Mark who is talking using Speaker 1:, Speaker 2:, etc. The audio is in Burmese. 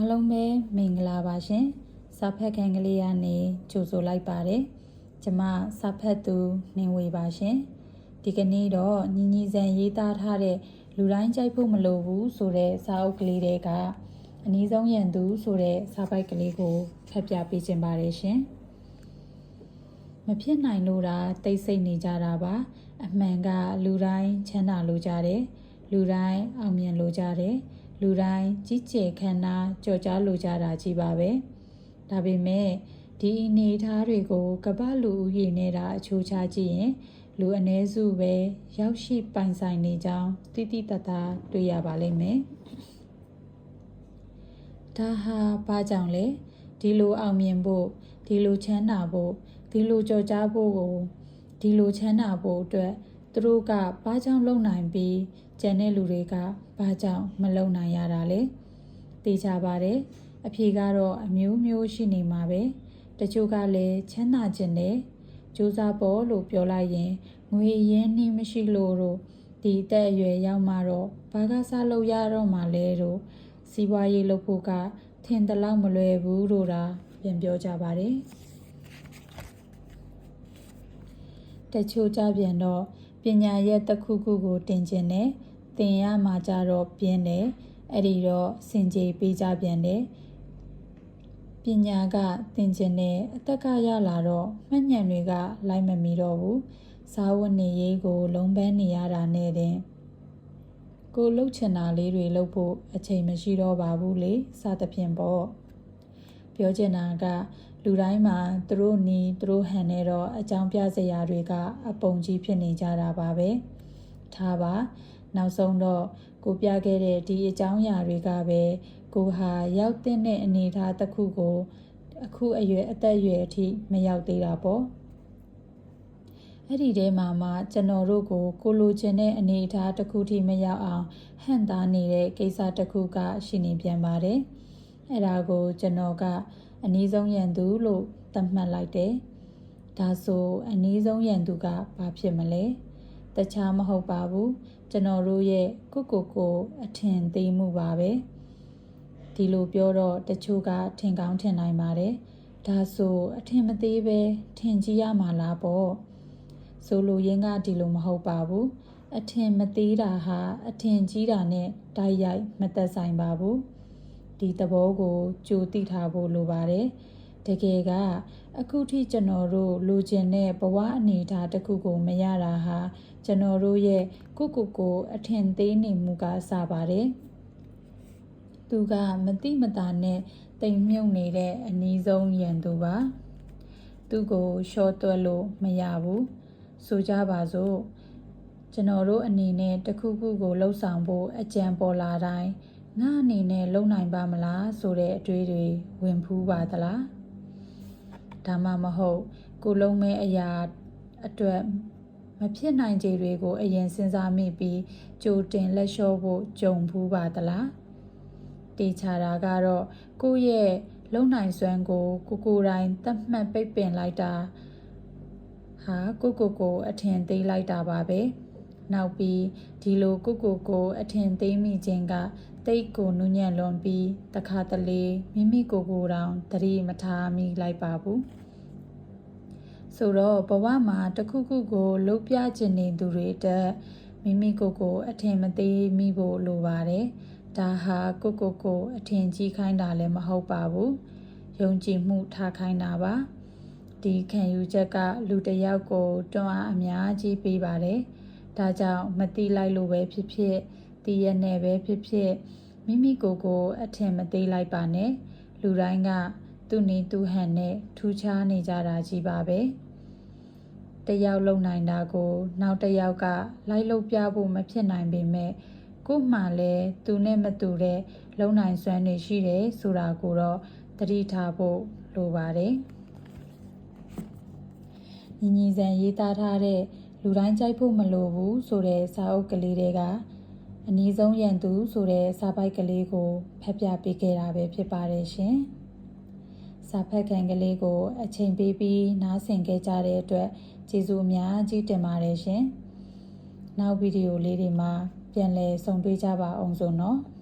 Speaker 1: အားလုံးပဲမင်္ဂလာပါရှင်စာဖတ်ခံကလေးကနေကြိုဆိုလိုက်ပါတယ်ကျမစာဖတ်သူနှင်ဝေပါရှင်ဒီကနေ့တော့ညီညီစံရေးသားထားတဲ့လူတိုင်းကြိုက်ဖို့မလိုဘူးဆိုတဲ့စာအုပ်ကလေးတွေကအနည်းဆုံးရန်သူဆိုတဲ့စာပိုက်ကလေးကိုဖတ်ပြပေးခြင်းပါတယ်ရှင်မဖြစ်နိုင်လို့တာတိတ်ဆိတ်နေကြတာပါ အမှန်ကလူတိုင်းချမ်းသာလိုကြတယ်လူတိုင်းအောင်မြင်လိုကြတယ် လူတိုင်းကြီးကျယ်ခမ်းနားကြော်ကြားလိုကြတာကြီးပါပဲဒါပေမဲ့ဒီအနေအထားတွေကိုကမ္ဘာလူဦးရေနဲ့တာအချိုးချကြည့်ရင်လူအ ਨੇ စုပဲရောက်ရှိပိုင်ဆိုင်နေကြောင်းတိတိတတ်တာတွေ့ရပါလိမ့်မယ်ဒါဟာဘာကြောင့်လဲဒီလိုအောင်မြင်ဖို့ဒီလိုချမ်းသာဖို့ဒီလိုကြော်ကြားဖို့ကိုဒီလိုချမ်းသာဖို့အတွက်သူတို့ကဘာကြောင့်လုပ်နိုင်ပြီး ကျန်တဲ့လူတွေကဘာကြောင့်မလုပ်နိုင်ရတာလဲသိကြပါတယ်အဖြေကတော့အမျိုးမျိုးရှိနေမှာပဲတချို့ကလည်းချမ်းသာခြင်းနဲ့ကြိုးစားဖို့လို့ပြောလိုက်ရင်ငွေရင်းနှီးမရှိလို့တော့ဒီအသက်အရွယ်ရောက်မှတော့ဘာကစားလို့ရတော့မှလဲတော့စီးပွားရေးလုပ်ဖို့ကထင်တလောက်မလွယ်ဘူးလို့တာပြန်ပြောကြပါတယ်တချို့ကြပြန်တော့ပ ညာရဲ့တစ်ခုခုကိုတင်ကျင်တယ်သင်ရမှာကြတော့ပြင်းတယ်အဲ့ဒီတော့စင်ကြေပေးကြပြန်တယ်ပညာကသင်ကျင်တယ်အသက်ကရလာတော့မှတ်ဉဏ်တွေကလိုက်မမီတော့ဘူးစာဝတ်နေရေးကို လုံးပန်းနေရတာနဲ့တင်ကိုလှုပ်ချင်တာလေးတွေလှုပ်ဖို့အချိန်မရှိတော့ပါဘူးလေစသဖြင့်ပေါ့ ပြောချင်တာကလူတိုင်းမှာသူတို့နီးသူတို့ဟန်နေတော့အကြောင်းပြစရာတွေကအပုံကြီးဖြစ်နေကြတာပါပဲထားပါနောက်ဆုံးတော့ကိုပြခဲ့တဲ့ဒီအကြောင်းအရာတွေကပဲကိုဟာရောက်တဲ့အနေအထားတစ်ခုကိုအခုအရွယ်အသက်အရွယ်အထိမရောက်သေးတာပေါ့အဲ့ဒီထဲမှာမှကျွန်တော်တို့ကိုကိုလိုချင်တဲ့အနေအထားတစ်ခုထိမရောက်အောင်ဟန့်တားနေတဲ့ကိစ္စတစ်ခုကရှိနေပြန်ပါတယ် အဲ့ဒါကိုကျွန်တော်ကအနည်းဆုံးရန်သူလို့သတ်မှတ်လိုက်တယ်ဒါဆိုအနည်းဆုံးရန်သူကဘာဖြစ်မလဲတခြားမဟုတ်ပါဘူးကျွန်တော်တို့ရဲ့ကိုကိုကိုအထင်သေးမှုပါပဲဒီလိုပြောတော့တချို့ကထင်ကောင်းထင်နိုင်ပါတယ်ဒါဆိုအထင်မသေးပဲထင်ကြီးရမှာလားပေါ့ဆိုလိုရင်းကဒီလိုမဟုတ်ပါဘူးအထင်မသေးတာဟာအထင်ကြီးတာနဲ့တိုက်ရိုက်မသက်ဆိုင်ပါဘူး ဒီသဘောကိုကြိုသိထားဖို့လိုပါတယ်တကယ်ကအခုထိကျွန်တော်တို့လိုချင်တဲ့ဘဝအနေအထားတစ်ခုကိုမရတာဟာကျွန်တော်တို့ရဲ့ကိုကိုကိုအထင်သေးနေမှုကစပါတယ်။သူကမတိမတာနဲ့တိမ်မြုပ်နေတဲ့အနီးဆုံးရန်သူပါ။သူကိုရှော့တွက်လို့မရဘူး။ဆိုကြပါစို့ကျွန်တော်တို့အနေနဲ့တခုခုကိုလှုပ်ဆောင်ဖို့အကြံပေါ်လာတိုင်း ငါအနေနဲ့လုံနိုင်ပါမလားဆိုတဲ့အတွေးတွေဝင်ဖူးပါသလားဒါမှမဟုတ်ကိုလုံးမဲအရာအတွက်မဖြစ်နိုင်ခြေတွေကိုအရင်စဉ်းစားမိပြီးကြိုတင်လက်လျှော့ဖို့ကြုံဖူးပါသလားတေချာတာကတော့ကိုယ့်ရဲ့လုံနိုင်စွမ်းကိုကိုကိုယ်တိုင်သတ်မှတ်ပိတ်ပင်လိုက်တာဟာကိုကိုကိုအထင်သေးလိုက်တာပါပဲ နောက်ပြီးဒီလိုကိုကိုကိုအထင်သေးမိခြင်းကတိတ်ကိုနုညံ့လွန်ပြီးတခါတလေမိမိကိုယ်ကိုယ်တောင်သတိမထားမိလိုက်ပါဘူးဆိုတော့ဘဝမှာတခုခုကိုလှုပ်ပြခြင်းနေသူတွေတက်မိမိကိုယ်ကိုအထင်မသေးမိဖို့လိုပါတယ်ဒါဟာကိုကိုကိုအထင်ကြီးခိုင်းတာလည်းမဟုတ်ပါဘူးယုံကြည်မှုထားခိုင်းတာပါဒီခံယူချက်ကလူတစ်ယောက်ကိုတွန်းအားအများကြီးပေးပါတယ် ဒါကြောင့်မတိလိုက်လို့ပဲဖြစ်ဖြစ်တည်ရနဲ့ပဲဖြစ်ဖြစ်မိမိကိုယ်ကိုအထင်မသေးလိုက်ပါနဲ့လူတိုင်းကသူ့နေသူဟန်နဲ့ထူးခြားနေကြတာကြီးပါပဲတယောက်လုံနိုင်တာကို နောက်တယောက်ကလိုက်လုပ်ပြဖို့မဖြစ်နိုင်ပေမဲ့ကို့မှလည်းသူနဲ့မတူတဲ့လုံနိုင်စွမ်းတွေရှိတယ်ဆိုတာကိုတော့သတိထားဖို့လိုပါတယ်ညီညီစံရေးသားထားတဲ့ လူတိုင်းကြိုက်ဖို့မလိုဘူးဆိုတဲ့စာအုပ်ကလေးတွေကအနည်းဆုံးရန်သူဆိုတဲ့စာပိုက်ကလေးကိုဖတ်ပြပေးခဲ့တာပဲဖြစ်ပါတယ်ရှင်။စာဖတ်ခံကလေးကိုအချိန်ပေးပြီးနားဆင်ခဲ့ကြတဲ့အတွက်ကျေးဇူးအများကြီးတင်ပါတယ်ရှင်။နောက်ဗီဒီယိုလေးတွေမှာပြန်လည်ဆုံတွေ့ကြပါအောင်စို့နော်။